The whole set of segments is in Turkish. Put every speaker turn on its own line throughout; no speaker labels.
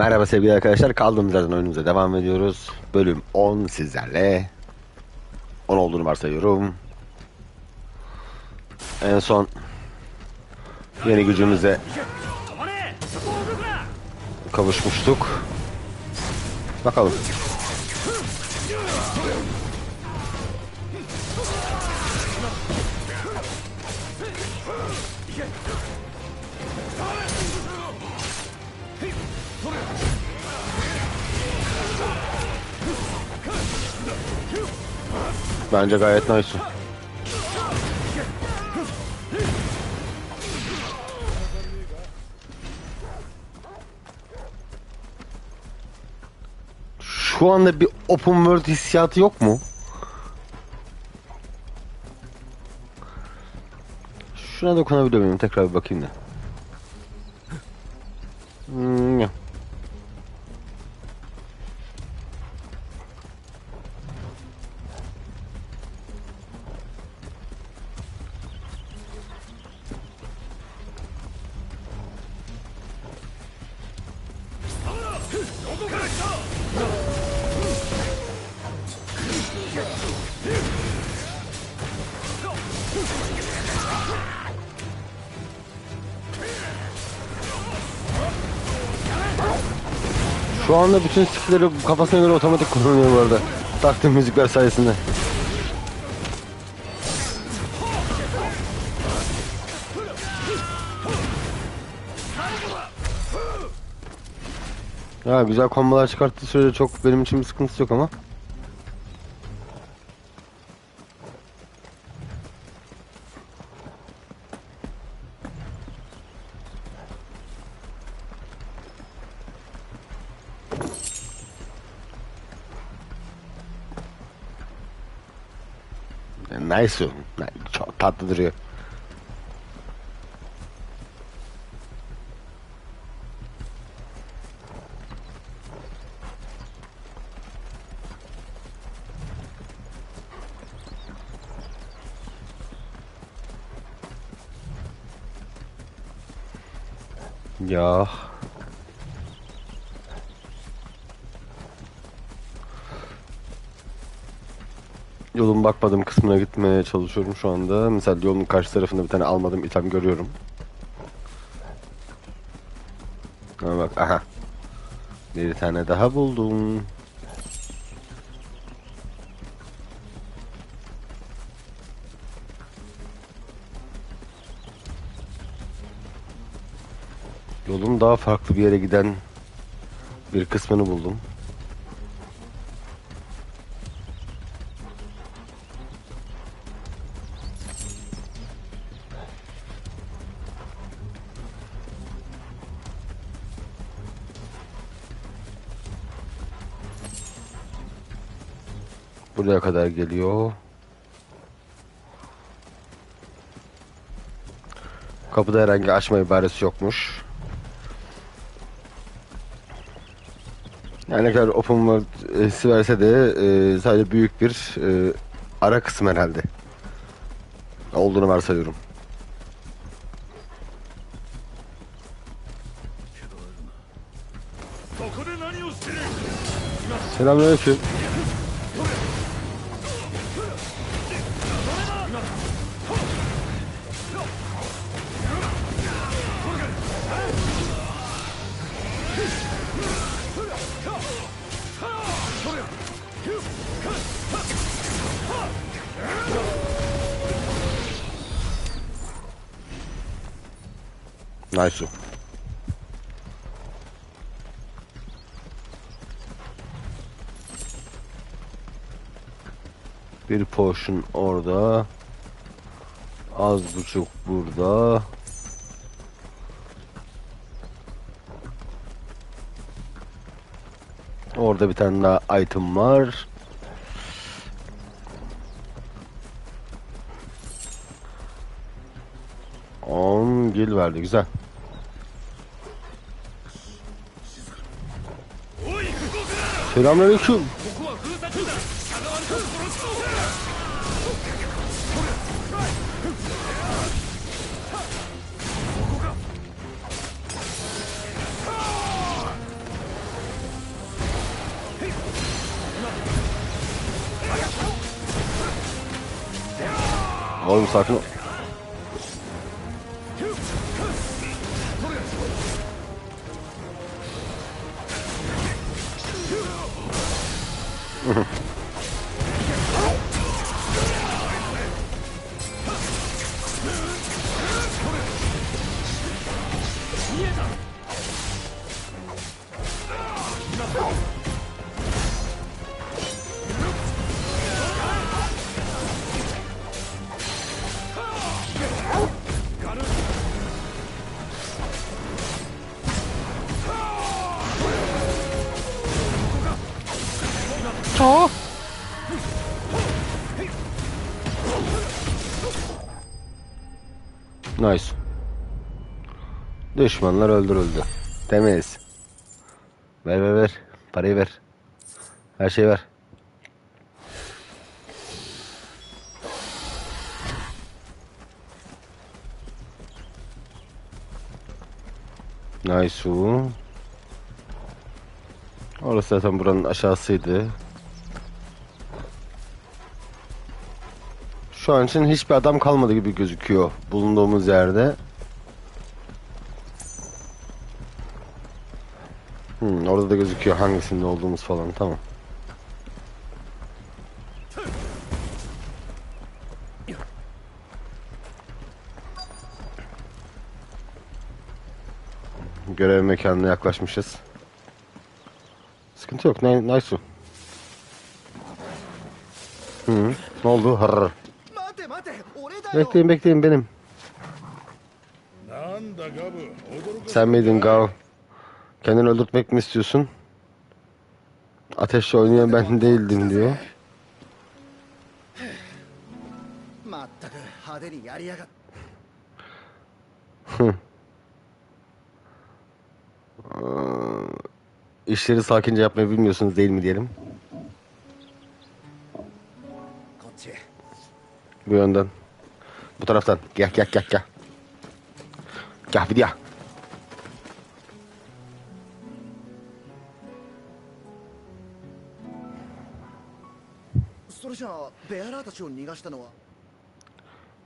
Merhaba sevgili arkadaşlar. Kaldığımız yerden oyunumuza devam ediyoruz. Bölüm 10 sizlerle. 10 olduğunu varsayıyorum. En son yeni gücümüze kavuşmuştuk. Bakalım. Bence gayet nice. Şu anda bir open world hissiyatı yok mu? Şuna dokunabiliyor muyum? Tekrar bir bakayım da. Anda bütün skill'leri kafasına göre otomatik kullanıyor bu arada. Taktığım müzikler sayesinde. Ya güzel kombolar çıkarttığı sürece çok benim için bir sıkıntısı yok ama. Nice. Çok tatlı duruyor. Ya. Yolun bakmadığım kısmına gitmeye çalışıyorum şu anda. Mesela yolun karşı tarafında bir tane almadığım item görüyorum. Ama bak aha. Bir tane daha buldum. Yolun daha farklı bir yere giden bir kısmını buldum. Buraya kadar geliyor. Kapıda herhangi açma ibaresi yokmuş. Yani ne kadar open world e, hissi verse de e, sadece büyük bir e, ara kısım herhalde. Olduğunu varsayıyorum. Selamünaleyküm. Nice. Bir potion orada. Az buçuk burada. Orada bir tane daha item var. On gil verdi güzel. Selamünaleyküm. Oğlum sakin ol. Nice. Düşmanlar öldürüldü. Temiz. Ver ver ver. Parayı ver. Her şeyi ver. Nice. Orası zaten buranın aşağısıydı. Şu an için hiçbir adam kalmadı gibi gözüküyor bulunduğumuz yerde. Hmm, orada da gözüküyor hangisinde olduğumuz falan tamam. Görev mekanına yaklaşmışız. Sıkıntı yok. Ne, nice. Hı, ne oldu? Hırr. Bekleyin bekleyin benim. Sen miydin Gao? Kendini öldürtmek mi istiyorsun? Ateşle oynayan ben değildim diyor.
Ee,
işleri sakince yapmayı bilmiyorsunuz değil mi diyelim. Bu yönden. Bu taraftan. Gel gel gel gel. Gel bir
gel.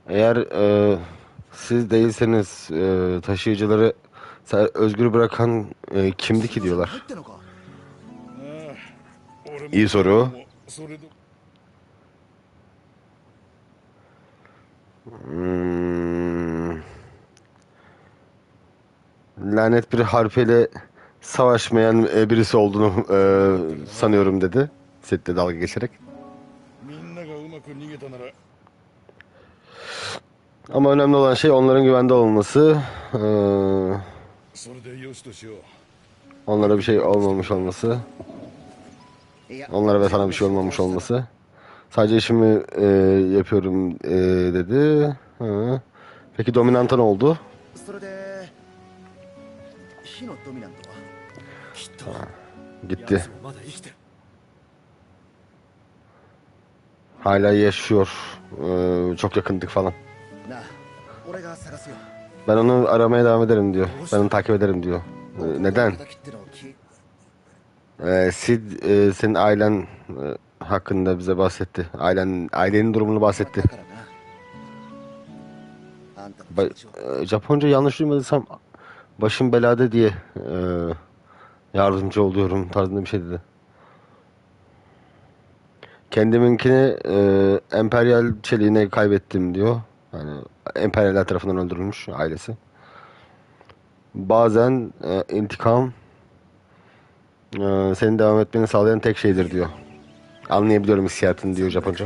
Eğer e, siz değilseniz e, taşıyıcıları özgür bırakan e, kimdi ki diyorlar.
İyi soru.
Hmm. Lanet bir harfeyle savaşmayan e, birisi olduğunu e, sanıyorum dedi. Sette dalga geçerek. Ama önemli olan şey onların güvende olması. E, onlara bir şey olmamış olması. Onlara ve sana bir şey olmamış olması. Sadece işimi e, yapıyorum e, dedi. Ha. Peki dominanta ne oldu?
Ha.
Gitti. Hala yaşıyor. Ee, çok yakındık falan. Ben onu aramaya devam ederim diyor. Ben onu takip ederim diyor. Ee, neden? Ee, Sid e, senin ailen e, hakkında bize bahsetti. Ailen, ailenin durumunu bahsetti. Ba e, Japonca yanlış duymadıysam başım belada diye e, yardımcı oluyorum tarzında bir şey dedi. Kendiminkini e, emperyal çeliğine kaybettim diyor. Yani emperyaller tarafından öldürülmüş ailesi. Bazen e, intikam e, senin devam etmeni sağlayan tek şeydir diyor. Anlayabiliyorum hissiyatını diyor Japonca.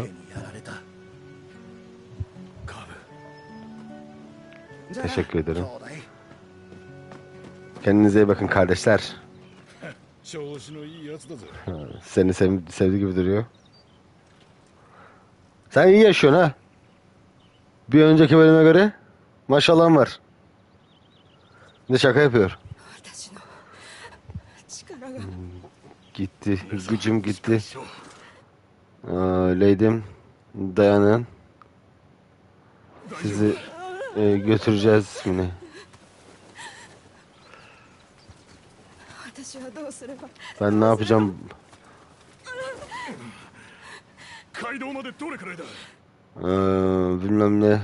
Teşekkür ederim. Kendinize iyi bakın kardeşler. Seni sev sevdi gibi duruyor. Sen iyi yaşıyorsun ha. Bir önceki bölüme göre maşallahın var. Ne şaka yapıyor.
Hmm,
gitti. Gücüm gitti. Ee, dayanın. Sizi e, götüreceğiz
ismini.
Ben ne yapacağım? Ee, bilmem ne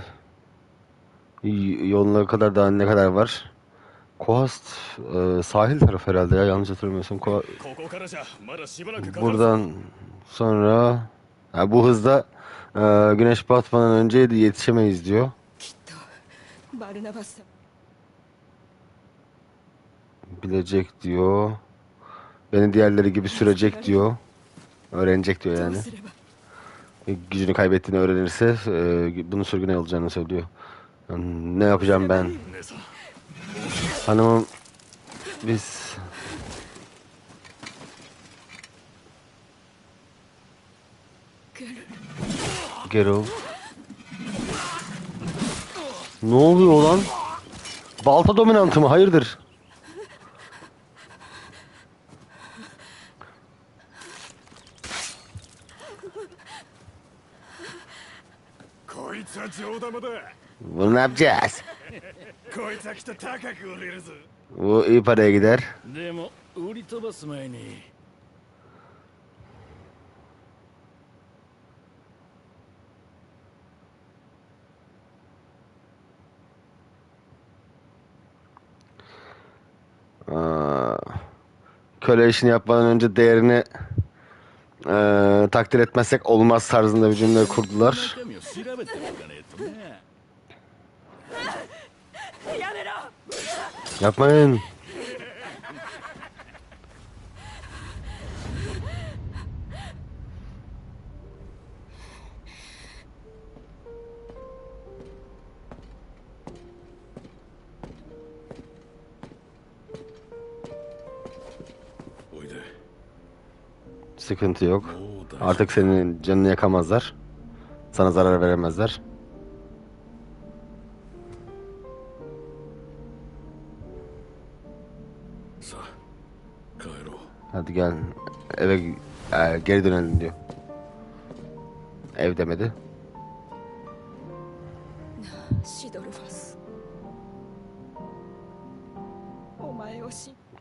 yoluna kadar daha ne kadar var? Koast e, sahil tarafı herhalde ya yanlış hatırlamıyorsam. Ko Buradan sonra ha, bu hızda e, güneş batmadan önce yetişemeyiz diyor.
きっとバルナバスさん
Bilecek diyor. Beni diğerleri gibi sürecek diyor. Öğrenecek diyor
どう
yani.
すれば
Gücünü kaybettiğini öğrenirse e, bunu sürgüne alacağını söylüyor. Yani ne yapacağım ben?
姉さん
Hanımım biz Gero. Ne oluyor lan? Balta dominantı mı? Hayırdır? Bunu ne yapacağız? Bu iyi paraya gider. köle işini yapmadan önce değerini e, takdir etmezsek olmaz tarzında bir cümle kurdular. Yapmayın. Sıkıntı yok. Artık senin canını yakamazlar. Sana zarar veremezler. Hadi gel eve e, geri dönelim diyor. Ev demedi.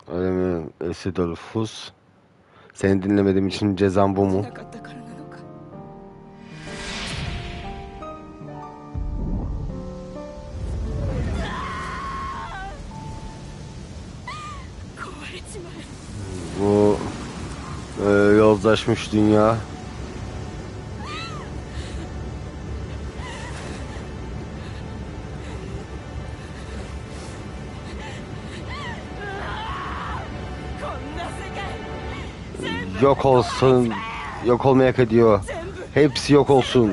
Öyle mi? E, Sidorfus. Seni dinlemediğim için cezam bu mu? Bu e, yozlaşmış dünya Yok olsun. Yok olmaya hak ediyor. Hepsi yok olsun.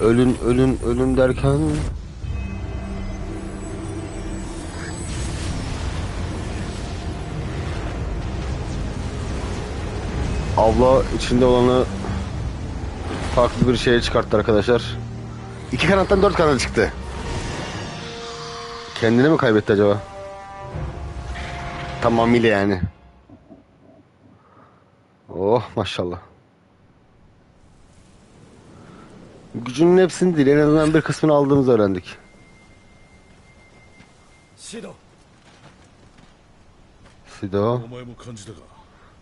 Ölün ölün ölün derken Abla içinde olanı farklı bir şeye çıkarttı arkadaşlar. İki kanattan dört kanat çıktı. Kendini mi kaybetti acaba? Tamamıyla yani. Oh maşallah. Gücünün hepsini değil en azından bir kısmını aldığımızı öğrendik. Sido.
Sido.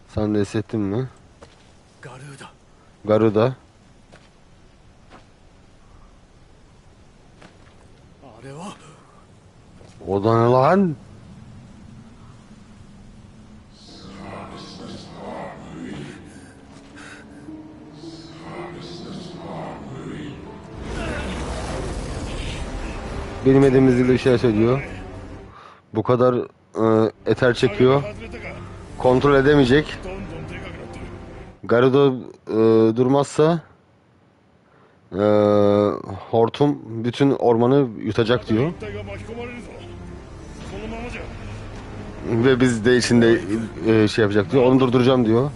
Sen de hissettin mi? Garuda.
Garuda.
O da ne lan? Bilmediğimiz dille şeyler söylüyor. Bu kadar e, eter çekiyor. Kontrol edemeyecek. Garuda e, durmazsa e, hortum bütün ormanı yutacak diyor. Ve biz de içinde e, şey yapacak diyor. Onu durduracağım diyor.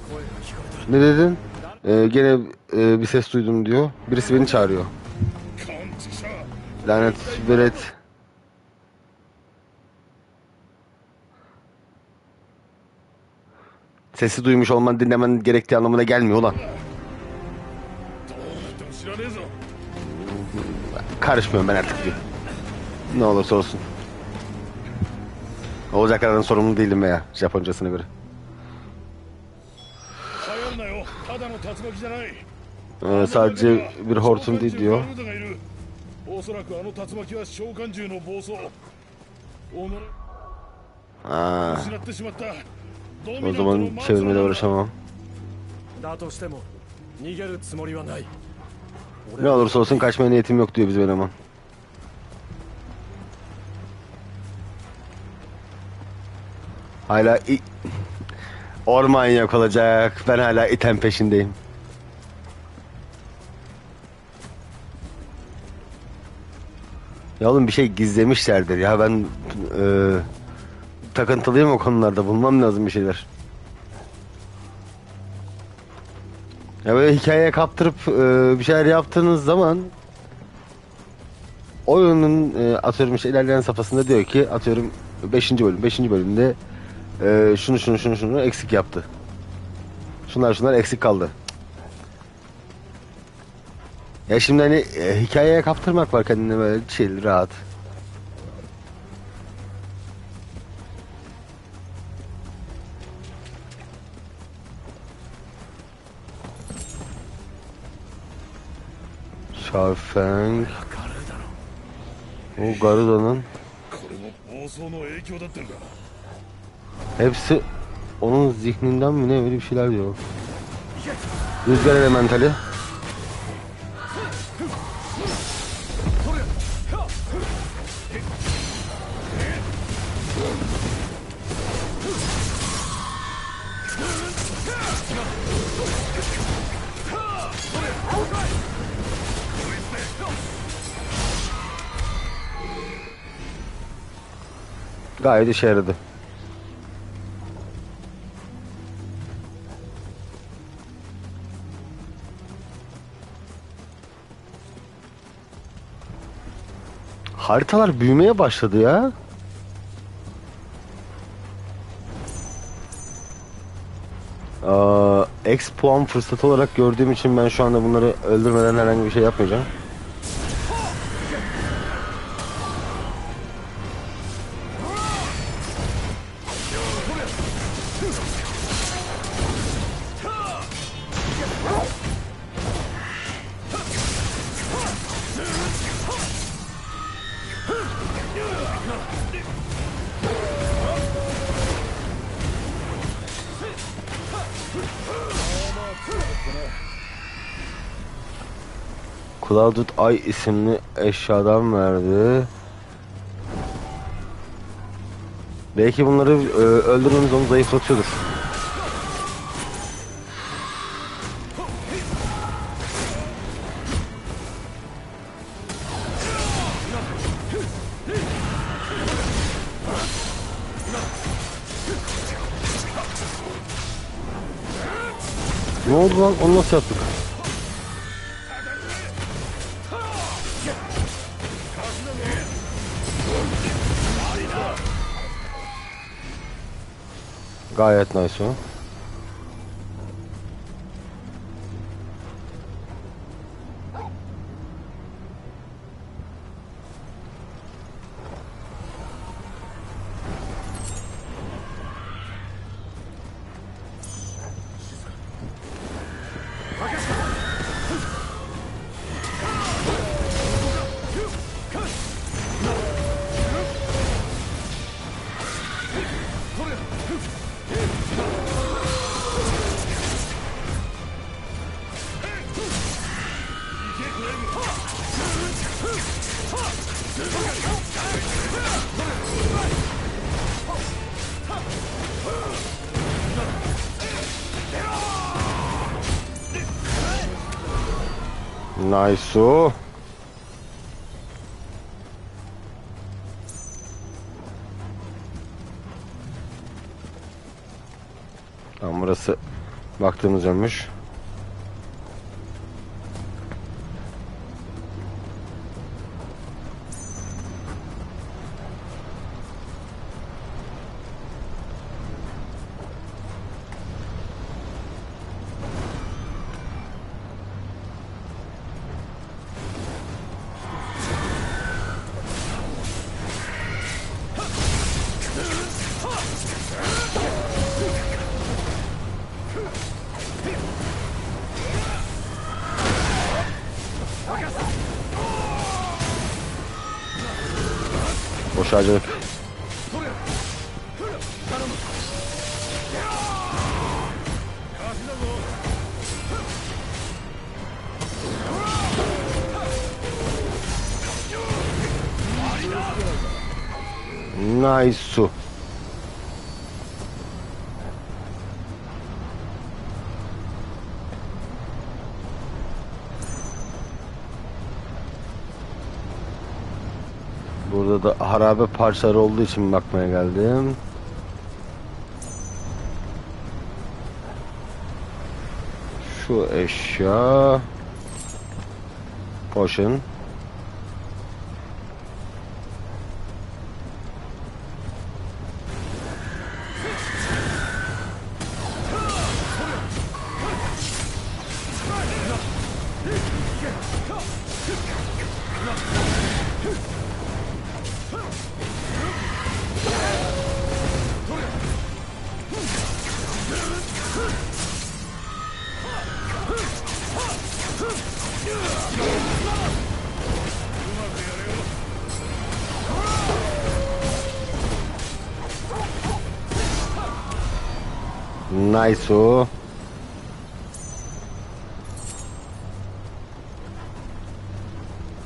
Ne dedin? E, gene e, bir ses duydum diyor. Birisi beni çağırıyor. Lanet sübret. Sesi duymuş olman dinlemen gerektiği anlamına gelmiyor ulan. Karışmıyorum ben artık diyor. Ne olursa olsun. Olacaklardan sorumlu değilim veya Japoncasına göre. Ee, sadece bir hortum değil diyor.
おそらくあの竜巻は召喚獣の暴走己
Aa,
失ってしまったドミナ
o
ントの
zaman
マー
çevirmeyle
だ
uğraşamam.
だとしても逃げるつもりはない
Ne olursa olsun kaçmaya niyetim yok diyor bizim eleman. Hala i- orman yok olacak. Ben hala item peşindeyim. Ya oğlum bir şey gizlemişlerdir ya ben e, takıntılıyım o konularda bulmam lazım bir şeyler. Ya böyle hikayeye kaptırıp e, bir şeyler yaptığınız zaman oyunun e, atıyorum işte ilerleyen safhasında diyor ki atıyorum 5. bölüm 5. bölümde e, şunu şunu şunu şunu eksik yaptı. Şunlar şunlar eksik kaldı. Ya şimdi hani e, hikayeye kaptırmak var kendini böyle chill, şey, rahat. Sharfang. O Garuda'nın. Hepsi onun zihninden mi ne öyle bir şeyler diyor. Rüzgar elementali. Gayet işe yaradı. Haritalar büyümeye başladı ya. Aa, X puan fırsatı olarak gördüğüm için ben şu anda bunları öldürmeden herhangi bir şey yapmayacağım. Clouded Eye isimli eşyadan verdi. Belki bunları e, öldürmemiz onu zayıflatıyordur. Ne oldu lan? Onu nasıl yaptık? Կայ այդ նայսու։ Nice o. Tamam burası baktığımız yönmüş.
charge
of Burada da harabe parçaları olduğu için bakmaya geldim. Şu eşya. Potion. Nice o.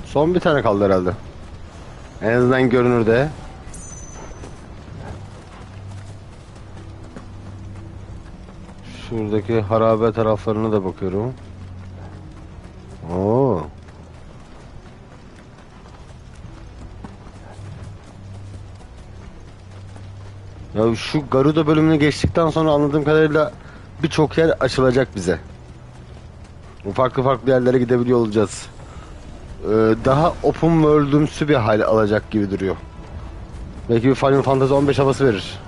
Son bir tane kaldı herhalde. En azından görünürde. Şuradaki harabe taraflarına da bakıyorum. Ya şu Garuda bölümünü geçtikten sonra anladığım kadarıyla birçok yer açılacak bize. Farklı farklı yerlere gidebiliyor olacağız. Ee, daha open world'ümsü bir hal alacak gibi duruyor. Belki bir Final Fantasy 15 havası verir.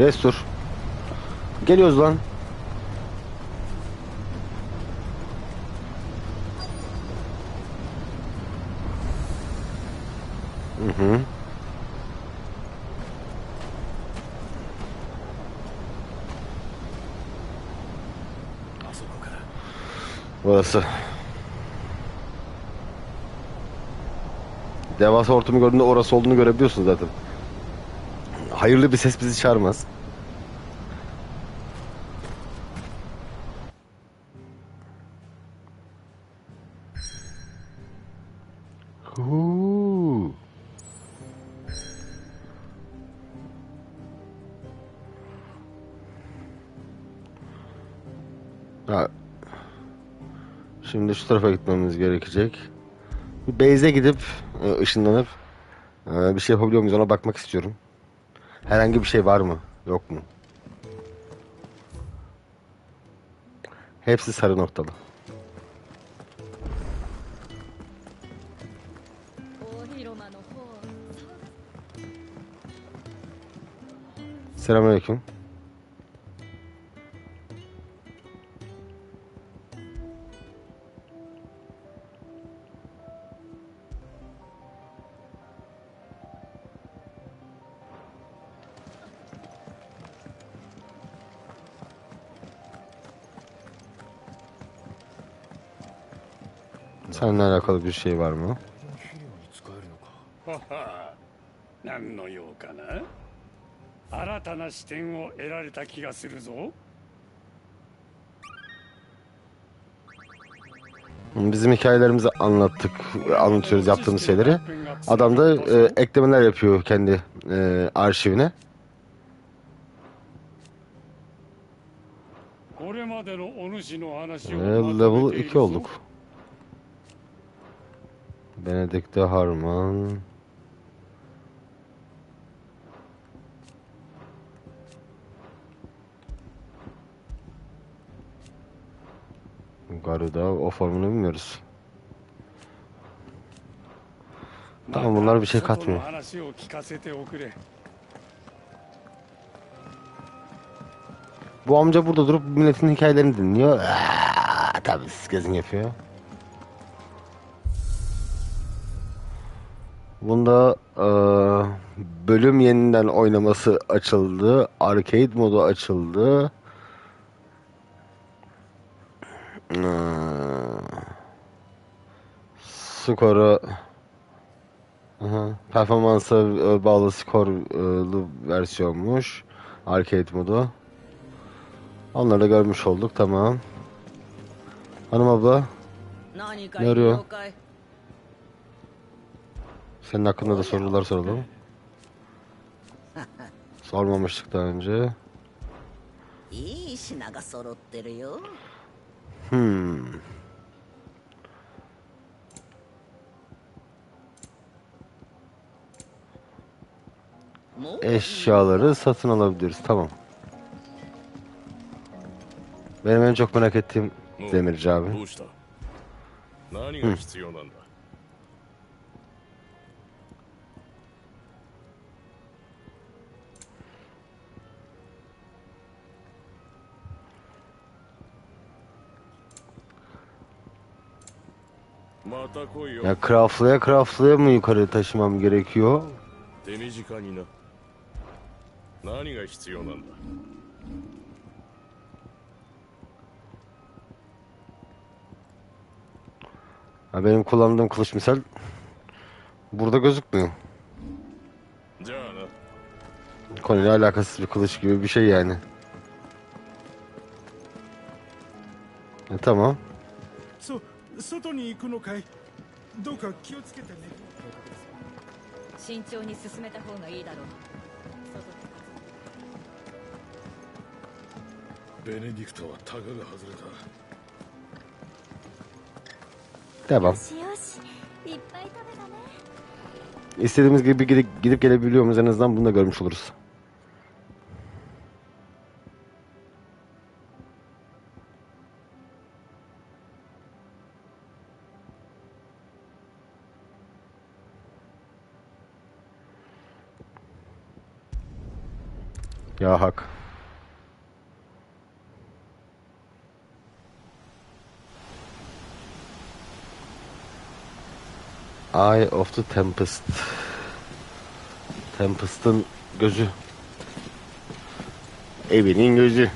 Destur. Geliyoruz lan. Hı hı. Burası. Devasa hortumu gördüğünde orası olduğunu görebiliyorsun zaten. Hayırlı bir ses bizi çağırmaz. Huu. Ha. Şimdi şu tarafa gitmemiz gerekecek. Base'e gidip e, ışınlanıp e, bir şey yapabiliyor muyuz ona bakmak istiyorum. Herhangi bir şey var mı? Yok mu? Hepsi sarı noktalı. Selamünaleyküm. Seninle alakalı bir şey var mı?
はは何の用かな新たな視点を得られた気がするぞ
Bizim hikayelerimizi anlattık, anlatıyoruz yaptığımız şeyleri. Adam da e, eklemeler yapıyor kendi e, arşivine.
これまでのお主の話
Ve
をまとめ
level
ている
2
ぞ
olduk. Benedikte Harman. Garıda o formunu bilmiyoruz. Tamam bunlar bir şey katmıyor. Bu amca burada durup milletin hikayelerini dinliyor. Tabii siz gezin yapıyor. Bunda e, bölüm yeniden oynaması açıldı. Arcade modu açıldı. E, skoru Aha, performansa e, bağlı skorlu versiyonmuş. Arcade modu. Onları da görmüş olduk. Tamam. Hanım abla.
Ne arıyor?
Senin hakkında da sorular soralım. Sormamıştık daha önce.
İyi işine sorutturuyor.
Hmm. Eşyaları satın alabiliriz. Tamam. Benim en çok merak ettiğim demirci abi.
Hı.
Ya craftlaya craftlaya mı yukarı taşımam gerekiyor? Ha benim kullandığım kılıç misal burada gözükmüyor. Konuyla alakasız bir kılıç gibi bir şey yani. E, tamam.
そ外に行くのかいどうか気をつけてね
慎重に進めた方がいいだろう
ベネディクトはタガが外れた
Devam.
よしよしいっぱい食べたね
İstediğimiz gibi gidip, gidip gelebiliyor muyuz en azından bunu da görmüş oluruz. Ya hak. Eye of the Tempest. Tempest'ın gözü. Evinin gözü.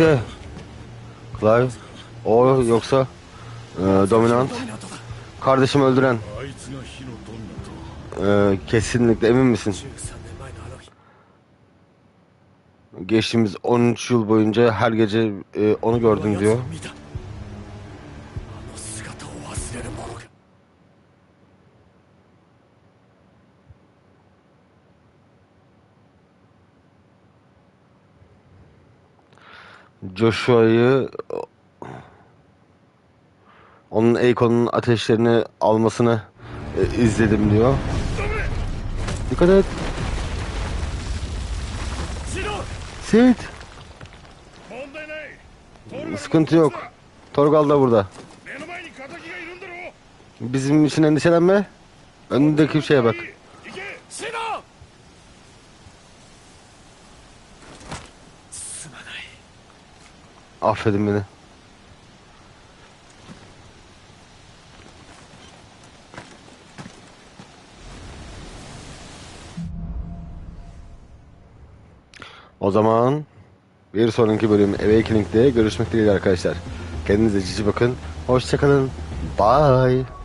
Bekle. Clive. O yoksa e, dominant. Kardeşim öldüren. E, kesinlikle emin misin? Geçtiğimiz 13 yıl boyunca her gece e, onu gördüm diyor. Joshua'yı onun Eikon'un ateşlerini almasını e, izledim diyor. Dikkat et.
Sit.
Sıkıntı yok. Torgal da burada. Bizim için endişelenme. Önündeki şeye bak. Affedin beni. O zaman bir sonraki bölüm Awakening'de görüşmek dileğiyle arkadaşlar. Kendinize cici bakın. Hoşçakalın. Bye.